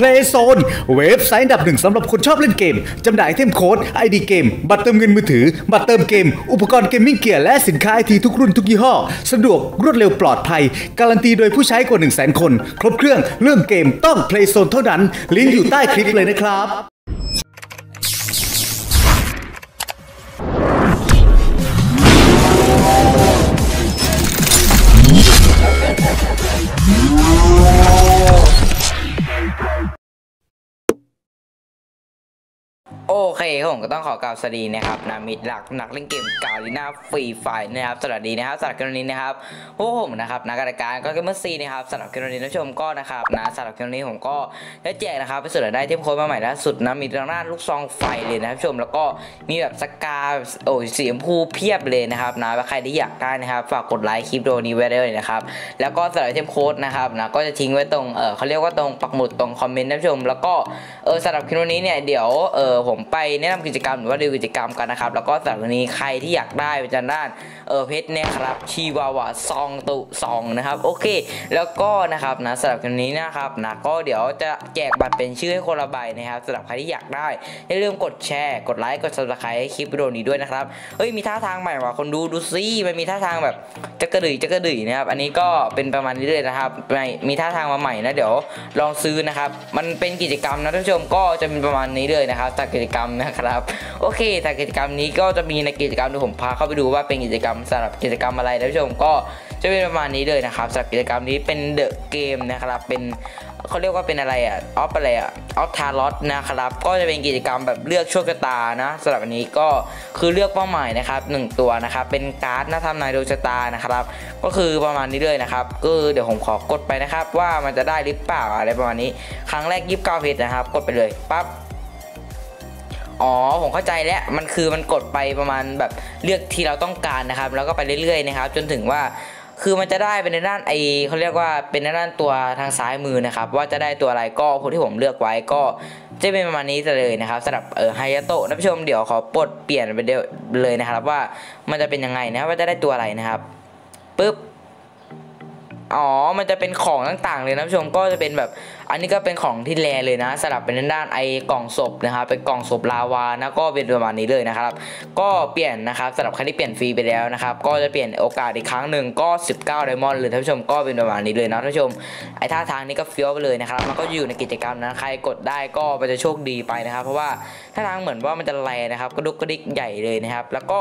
Playzone เว็บไซต์อันดับหนึ่งสำหรับคนชอบเล่นเกม จำหน่ายไอเทมโค้ด ID เกม บัตรเติมเงินมือถือ บัตรเติมเกม อุปกรณ์เกมมิ่งเกียร์และสินค้าไอทีทุกรุ่นทุกยี่ห้อ สะดวกรวดเร็วปลอดภัย การันตีโดยผู้ใช้กว่า 1 0 0 0 0 0 คน ครบเครื่องเรื่องเกมต้อง Playzone เท่านั้น ลิงก์อยู่ใต้คลิปเลยนะครับ ผมก็ต้องขอกล่าวสวัสดีนะครับนามิดหลักนักเล่นเกมกาลิน่าฟรีไฟนะครับสวัสดีนะครับสำหรับกรณีนะครับพวกผมนะครับนักการการก็เกมเมอร์ซีนะครับสำหรับกรณีท่านชมก็นะครับนะสำหรับกรณีผมก็ได้แจกนะครับไปสุดได้เทมโค้ดมาใหม่ล่าสุดนะมีทางด้านลูกซองไฟเลยนะครับผู้ชมแล้วก็มีแบบสกาโอ้ยสีชมพูเพียบเลยนะครับนะใครที่อยากได้นะครับฝากกดไลค์คลิปโดนี้ไว้ได้เลยนะครับแล้วก็สำหรับเทมโค้ดนะครับนะก็จะทิ้งไว้ตรงเออเขาเรียกว่าตรงปักหมุดตรงคอมเมนต์นะผู้ชม แล้วก็เออสำหรับคลิปนี้เนี่ยเดี๋ยวเออผมไปแนะนำกิจกรรมหรือว่าดูกิจกรรมกันนะครับ แล้วก็สำหรับวันนี้ใครที่อยากได้เป็นจานด้านเออเพชรเนี่ยครับชีวาวาซองตุซองนะครับโอเค แล้วก็นะครับนะสำหรับวันนี้นะครับนะก็เดี๋ยวจะแจกบัตรเป็นชื่อให้คนละใบนะครับสำหรับใครที่อยากได้อย่าลืมกดแชร์ กดไลค์กด subscribe ให้คลิปวิดีโอนี้ด้วยนะครับเฮ้ยมีท่าทางใหม่ว่ะคนดูดูซิมันมีท่าทางแบบจะกระดือยจะกระดือยนะครับอันนี้ก็เป็นประมาณนี้เลยนะครับไม่มีท่าทางมาใหม่นะเดี๋ยวลองซื้อนะครับมันเป็นกิจกรรมนะท่านผู้ชมก็จะเป็นประมาณนี้เลยนะครับจากกิจกรรมนะครับ โอเคแต่กิจกรรมนี้ก็จะมีในกิจกรรมที่ผมพาเข้าไปดูว่าเป็นกิจกรรมสำหรับกิจกรรมอะไรท่านผู้ชมก็จะเป็นประมาณนี้เลยนะครับสำหรับกิจกรรมนี้เป็นเดอะเกมนะครับเป็นเขาเรียกว่าเป็นอะไรอะออฟอะไรอะออฟทารอสนะครับ ก็จะเป็นกิจกรรมแบบเลือกโชคชะตานะสำหรับอันนี้ก็คือเลือกเป้าหมายนะครับหนึ่งตัวนะครับ เป็นการ์ดนะทำนายดวงชะตานะครับ ก็คือประมาณนี้เลยนะครับก็เดี๋ยวผมขอกดไปนะครับ ว่ามันจะได้หรือเปล่าอะไรประมาณนี้ ครั้งแรกยิบเก้าเพชรนะครับ กดไปเลยปั๊บ อ๋อผมเข้าใจแล้วมันคือมันกดไปประมาณแบบเลือกที่เราต้องการนะครับ แล้วก็ไปเรื่อยๆนะครับ จนถึงว่าคือมันจะได้เป็นในด้านไอเขาเรียกว่าเป็นในด้านตัวทางซ้ายมือนะครับ ว่าจะได้ตัวอะไรก็ผลที่ผมเลือกไว้ก็จะเป็นประมาณนี้เลยนะครับสำหรับเออไฮยาโตะนะผู้ชมเดี๋ยวขอปลดเปลี่ยนไปเดียวเลยนะครับ ว่ามันจะเป็นยังไงนะว่าจะได้ตัวอะไรนะครับปึ๊บอ๋อมันจะเป็นของต่างๆเลยนะผู้ชมก็จะเป็นแบบ อันนี้ก็เป็นของที่แรเลยนะสลับเป็นด้านไอกล่องศพนะครับเป็นกล่องศพลาวานะก็เป็นประมาณนี้เลยนะครับ ก็เปลี่ยนนะครับสำหรับใครที่เปลี่ยนฟรีไปแล้วนะครับ ก็จะเปลี่ยนโอกาสอีกครั้งหนึ่งก็ 19ไดมอนด์เลยท่านผู้ชมก็เป็นประมาณนี้เลยนะท่านผู้ชมไอท่าทางนี้ก็เฟี้ยวไปเลยนะครับ มันก็อยู่ในกิจกรรมนะใครกดได้ก็มันจะโชคดีไปนะครับ เพราะว่าท่าทางเหมือนว่ามันจะแรนะครับกระดุกกระดิกใหญ่เลยนะครับ แล้วก็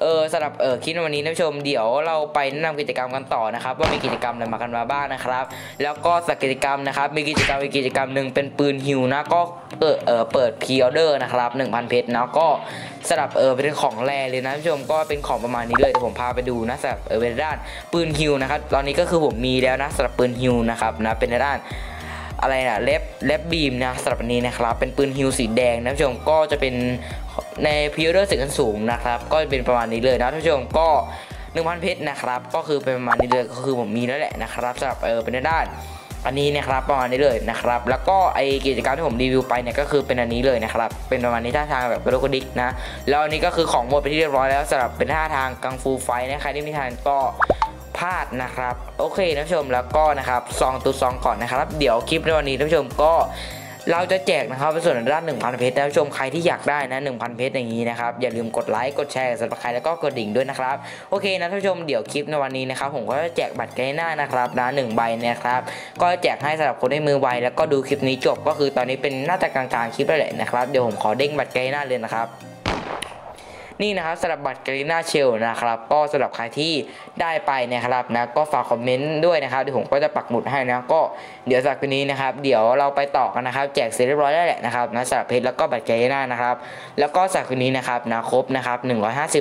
เออสำหรับเออคลิปวันนี้ท่านผู้ชมเดี๋ยวเราไปแนะนำกิจกรรมกันต่อนะครับ ว่ามีกิจกรรมอะไรมากันมาบ้างนะครับ แล้วก็สักกิจกรรมนะครับมีกิจกรรมอีกกิจกรรมหนึ่งเป็นปืนฮิวนะก็เออเออเปิดพรีออเดอร์นะครับ1,000 เพชรนะก็สำหรับเออเป็นของแรเลยนะท่านผู้ชมก็เป็นของประมาณนี้เลยเดี๋ยวผมพาไปดูนะสำหรับเออเป็นด้านปืนฮิวนะครับตอนนี้ก็คือผมมีแล้วนะสำหรับปืนฮิวนะครับนะเป็นด้านอะไรนะเล็บเล็บบีมนะสำหรับอันนี้นะครับ เป็นปืนฮิวสีแดงนะท่านผู้ชมก็จะเป็นในพิวเดอร์สีกันสูงนะครับ ก็เป็นประมาณนี้เลยนะท่านผู้ชมก็ 1,000 เพชรนะครับ ก็คือเป็นประมาณนี้เลยก็คือผมมีแล้วแหละนะครับสำหรับเออเป็นด้าน อันนี้นะครับประมาณนี้เลยนะครับ แล้วก็ไอกิจกรรมที่ผมรีวิวไปเนี่ยก็คือเป็นอันนี้เลยนะครับ เป็นประมาณนี้ท่าทางแบบกระโดดกระดิกนะ แล้วอันนี้ก็คือของหมดไปที่เรียบร้อยแล้วสำหรับเป็นท่าทางกังฟูไฟนะใครที่ไม่ทันก็พลาดนะครับ โอเคท่านผู้ชมแล้วก็นะครับซองตัวซองก่อนนะครับ เดี๋ยวคลิปในวันนี้ท่านผู้ชมก็ เราจะแจกนะครับเป็นส่วนด้าน 1,000 เพชรนะผู้ชมใครที่อยากได้นะ1,000 เพชรอย่างนี้นะครับอย่าลืมกดไลค์กดแชร์สับสไครแล้วก็กดดิ่งด้วยนะครับโอเคนะท่านผู้ชมเดี๋ยวคลิปในวันนี้นะครับผมก็จะแจกบัตรไกด์หน้านะครับนะหนึ่งใบนะครับก็แจกให้สำหรับคนได้มือไวแล้วก็ดูคลิปนี้จบก็คือตอนนี้เป็นหน้าตากลางๆคลิปแล้วแหละนะครับเดี๋ยวผมขอเด้งบัตรไกด์หน้าเลยนะครับ นี่นะครับสำหรับบัตรกรีน่าเชลนะครับ ก็สำหรับใครที่ได้ไปนะครับนะก็ฝากคอมเมนต์ด้วยนะครับเดี๋ยวผมก็จะปักหมุดให้นะก็เดี๋ยวจากคืนนี้นะครับเดี๋ยวเราไปต่อกันนะครับ แจกเสร็จเรียบร้อยแล้วแหละนะครับนะสำหรับเพชรแล้วก็บัตรกรีน่านะครับ แล้วก็จากคืนนี้นะครับนะครบนะครับ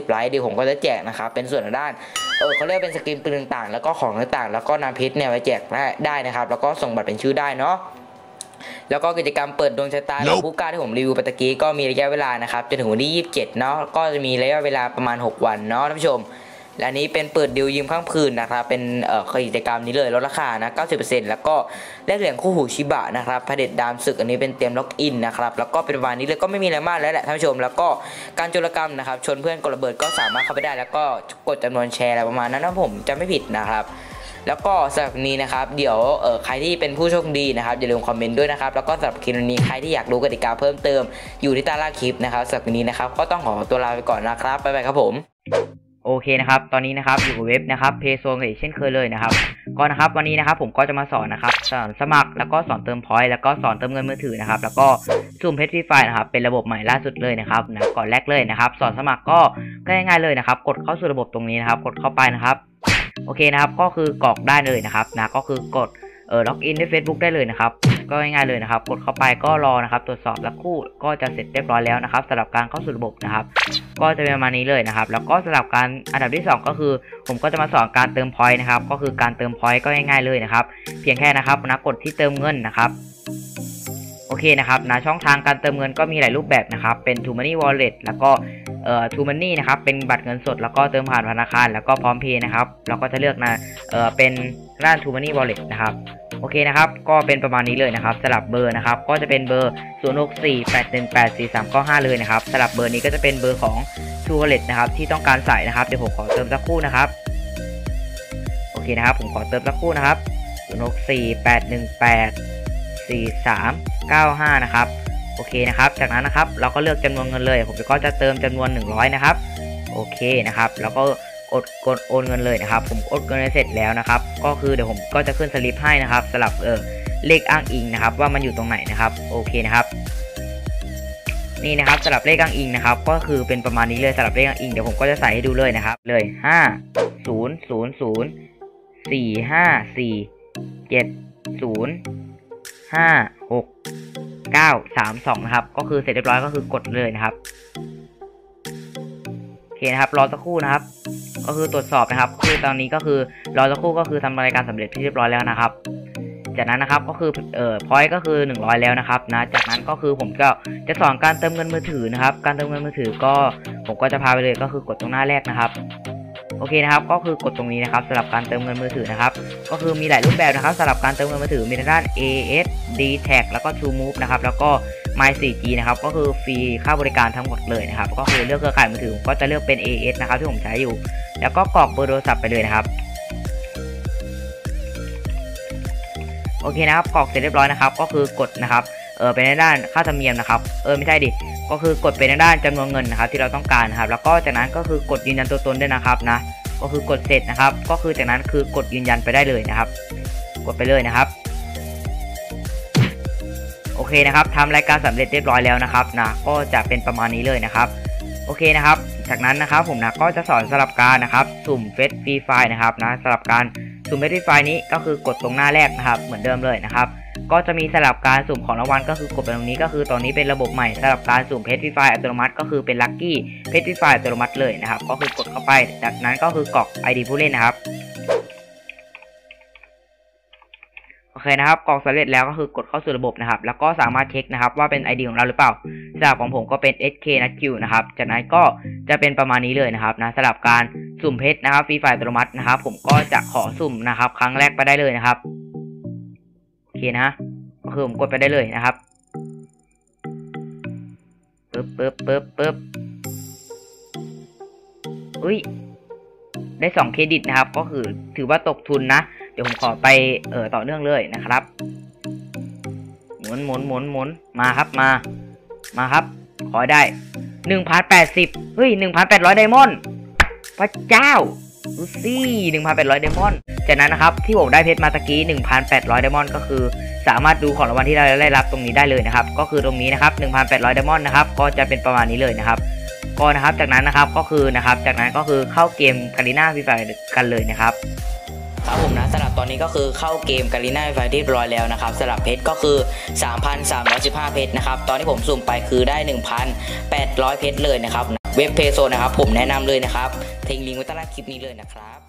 150 ไลค์เดี๋ยวผมก็จะแจกนะครับเป็นส่วนด้านเออเขาเรียกเป็นสกินปืนต่างๆ แล้วก็ของต่างๆ แล้วก็นำเพชรเนี่ยไปแจกได้นะครับ แล้วก็ส่งบัตรเป็นชื่อได้เนาะ แล้วก็กิจกรรมเปิดดวงชะตาของผู้กล้าที่ผมรีวิวไปตะกี้ก็มีระยะเวลานะครับจนถึงวันที่27เนาะก็จะมีระยะเวลาประมาณ 6 วันเนาะท่านผู้ชมและอันนี้เป็นเปิดดิวยืมข้างคืนนะครับ เป็นเอ่อกิจกรรมนี้เลยลดราคานะ 90%แล้วก็แลกเหรียญคู่หูชิบะนะครับพระเด็จดามศึกอันนี้เป็นเตรียมล็อกอินนะครับ แล้วก็เป็นวันนี้เลยก็ไม่มีอะไรมากแล้วแหละท่านผู้ชม แล้วก็การโจรกรรมนะครับ ชนเพื่อนกดระเบิดก็สามารถเข้าไปได้ แล้วก็กดจำนวนแชร์อะไรประมาณนั้นนะผมจำไม่ผิดนะครับ แล้วก็สำหรับนี้นะครับเดี๋ยวเออใครที่เป็นผู้โชคดีนะครับอย่าลืมคอมเมนต์ด้วยนะครับแล้วก็สำหรับคลิปนี้ใครที่อยากรู้กติกาเพิ่มเติมอยู่ที่ใต้ล่างคลิปนะครับสำหรับนี้นะครับก็ต้องขอตัวลาไปก่อนนะครับบ๊ายบายครับผมโอเคนะครับ ตอนนี้นะครับอยู่กับเว็บนะครับเพย์โซนอีกเช่นเคยเลยนะครับ ก็นะครับวันนี้นะครับผมก็จะมาสอนนะครับสอนสมัครแล้วก็สอนเติมพอยต์แล้วก็สอนเติมเงินมือถือนะครับ แล้วก็ซูมเพชรฟรีไฟนะครับเป็นระบบใหม่ล่าสุดเลยนะครับนะก่อนแรกเลยนะครับ สอนสมัครก็ง่ายๆเลยนะครับ กดเข้าสู่ระบบตรงนี้นะครับ กดเข้าไปนะครับ โอเคนะครับ ก็คือกรอกได้เลยนะครับนะก็คือกดเออล็อกอินด้วย Facebook ได้เลยนะครับ ก็ง่ายๆเลยนะครับ กดเข้าไปก็รอนะครับ ตรวจสอบแล้วคู่ก็จะเสร็จเรียบร้อยแล้วนะครับสำหรับการเข้าสู่ระบบนะครับ ก็จะเป็นประมาณนี้เลยนะครับ แล้วก็สำหรับการอันดับที่ 2 ก็คือ ผมก็จะมาสอนการเติมพอยต์นะครับ ก็คือการเติมพอยต์ก็ง่ายๆเลยนะครับ เพียงแค่นะครับนะกดที่เติมเงินนะครับโอเคนะครับนะช่องทางการเติมเงินก็มีหลายรูปแบบนะครับ เป็น t o Money Wallet แล้วก็ อ่อ t o Money นะครับเป็นบัตรเงินสด แล้วก็เติมผ่านธนาคาร แล้วก็พร้อมเพย์นะครับเราก็จะเลือกนะเอ่อเป็นด้าน t o Money Wallet นะครับโอเคนะครับ ก็เป็นประมาณนี้เลยนะครับสลับเบอร์นะครับ ก็จะเป็นเบอร์ 0 6 4 8 1 8 4 3 9 5 เลยนะครับสลับเบอร์นี้ก็จะเป็นเบอร์ของ t o Wallet นะครับที่ต้องการใส่นะครับ เดี๋ยวผมขอเติมสักครู่นะครับ โอเคนะครับ ผมขอเติมสักครู่นะครับ 0 6 4 8 1 8 4 3 9 5 นะครับ โอเคนะครับ จากนั้นนะครับเราก็เลือกจำนวนเงินเลย ผมก็จะเติมจำนวน 100 นะครับ โอเคนะครับ แล้วก็กดกดโอนเงินเลยนะครับ ผมกดเงินเสร็จแล้วนะครับ ก็คือเดี๋ยวผมก็จะขึ้นสลิปให้นะครับสลับเออเลขอ้างอิงนะครับ ว่ามันอยู่ตรงไหนนะครับ โอเคนะครับ นี่นะครับสลับเลขอ้างอิงนะครับ ก็คือเป็นประมาณนี้เลยสลับเลขอ้างอิงเดี๋ยวผมก็จะใส่ให้ดูเลยนะครับ เลยห้าศูนย์ศูนย์ศูนย์ สี่ห้าสี่เจ็ดศูนย์ห้าหกเก้าสามสองนะครับ ก็คือเสร็จเรียบร้อยก็คือกดเลยนะครับโอเคนะครับ รอสักครู่นะครับ ก็คือตรวจสอบนะครับ คือตอนนี้ก็คือรอสักครู่ก็คือทำรายการสำเร็จที่เรียบร้อยแล้วนะครับ จากนั้นนะครับก็คือเอ่อพอยต์ก็คือ 100 แล้วนะครับนะ จากนั้นก็คือผมก็จะสอนการเติมเงินมือถือนะครับ การเติมเงินมือถือก็ผมก็จะพาไปเลยก็คือกดตรงหน้าแรกนะครับ โอเคนะครับ ก็คือกดตรงนี้นะครับสำหรับการเติมเงินมือถือนะครับ ก็คือมีหลายรูปแบบนะครับสำหรับการเติมเงินมือถือมีทางด้าน AS d t a g แล้วก็ True Move นะครับ แล้วก็ My 4G นะครับ ก็คือฟรีค่าบริการทั้งหมดเลยนะครับ ก็คือเลือกเครือข่ายมือถือผมก็จะเลือกเป็น AS นะครับที่ผมใช้อยู่ แล้วก็กรอกเบอร์โทรศัพท์ไปเลยนะครับโอเคนะครับกรอกเสร็จเรียบร้อยนะครับ ก็คือกดนะครับ เออไปในด้านค่าธรรมเนียมนะครับ เออไม่ใช่ดิ ก็คือกดไปในด้านจำนวนเงินนะครับ ที่เราต้องการนะครับ แล้วก็จากนั้นก็คือกดยืนยันตัวตนด้วยนะครับนะ ก็คือกดเสร็จนะครับ ก็คือจากนั้นคือกดยืนยันไปได้เลยนะครับ กดไปเลยนะครับ โอเคนะครับทำรายการสำเร็จเรียบร้อยแล้วนะครับนะ ก็จะเป็นประมาณนี้เลยนะครับ โอเคนะครับ จากนั้นนะครับผมนะก็จะสอนสลับการนะครับ สุ่มเฟสฟรีไฟนะครับนะสลับการสุ่มเฟสฟรีไฟนี้ก็คือกดตรงหน้าแรกนะครับ เหมือนเดิมเลยนะครับ ก็จะมีสลับการสุ่มของรางวัลก็คือกดไปตรงนี้ก็คือตอนนี้เป็นระบบใหม่สลับการสุ่มเพชรฟรีไฟอัตโนมัติ ก็คือเป็นลัคกี้เพชรฟรีไฟอัตโนมัติเลยนะครับก็คือกดเข้าไป จากนั้นก็คือกรอก ID ผู้เล่นนะครับโอเคนะครับกรอกสำเร็จแล้วก็คือกดเข้าสู่ระบบนะครับ แล้วก็สามารถเช็คนะครับว่าเป็น ID ของเราหรือเปล่าสลับของผมก็เป็น SK n a t q นะครับจากนั้นก็จะเป็นประมาณนี้เลยนะครับนะสลับการสุ่มเพชรนะครับฟรีไฟอัตโนมัตินะครับ ผมก็จะขอสุ่มนะครับ ครั้งแรกไปได้เลยนะครับ เคนะก็คือผมกดไปได้เลยนะครับปึ๊บปึ๊บปึ๊บปึ๊บอุ้ย ได้สองเครดิตนะครับ ก็คือถือว่าตกทุนนะ เดี๋ยวผมขอไปเอ่อต่อเนื่องเลยนะครับ หมุนหมุนหมุนหมุนมาครับมา มาครับ ขอได้หนึ่งพันแปดสิบเฮ้ยหนึ่งพันแปดร้อยไดมอนด์พระเจ้า ดูสิหนึ่งพันแปดร้อยไดมอนด์จากนั้นนะครับที่ผมได้เพชรมาตะกี้หนึ่งพันแปดร้อยไดมอนด์ก็คือ สามารถดูของรางวัลที่เราได้รับตรงนี้ได้เลยนะครับ ก็คือตรงนี้นะครับหนึ่งพันแปดร้อยไดมอนด์นะครับ ก็จะเป็นประมาณนี้เลยนะครับ ก็นะครับ จากนั้นนะครับ ก็คือนะครับ จากนั้นก็คือเข้าเกมกาลิน่าฟีไฟกันเลยนะครับครับผมนะสำหรับตอนนี้ก็คือเข้าเกมกาลิน่าไฟที่เรียบร้อยแล้วนะครับสำหรับเพชรก็คือ 3,315 เพชรนะครับ ตอนที่ผมสุ่มไปคือได้ 1,800 เพชรเลยนะครับ เว็บเพโซนะครับ ผมแนะนำเลยนะครับทิ้งลิงก์ไว้ใต้ล่างคลิปนี้เลยนะครับ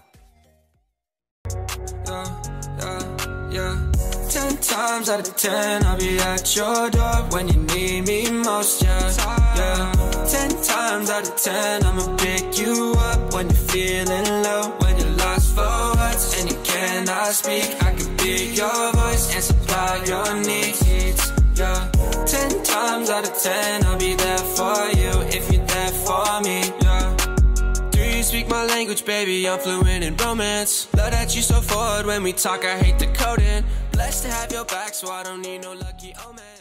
Ten times out of ten, I'll be at your door when you need me most, yeah, yeah. Ten times out of ten, I'ma pick you up when you're feeling low, when you're lost for words and you cannot speak. I can be your voice and supply your needs, yeah. Ten times out of ten, I'll be there language? baby, I'm fluent in romance. Love that you so forward when we talk, I hate the coding. Blessed to have your back, so I don't need no lucky omens.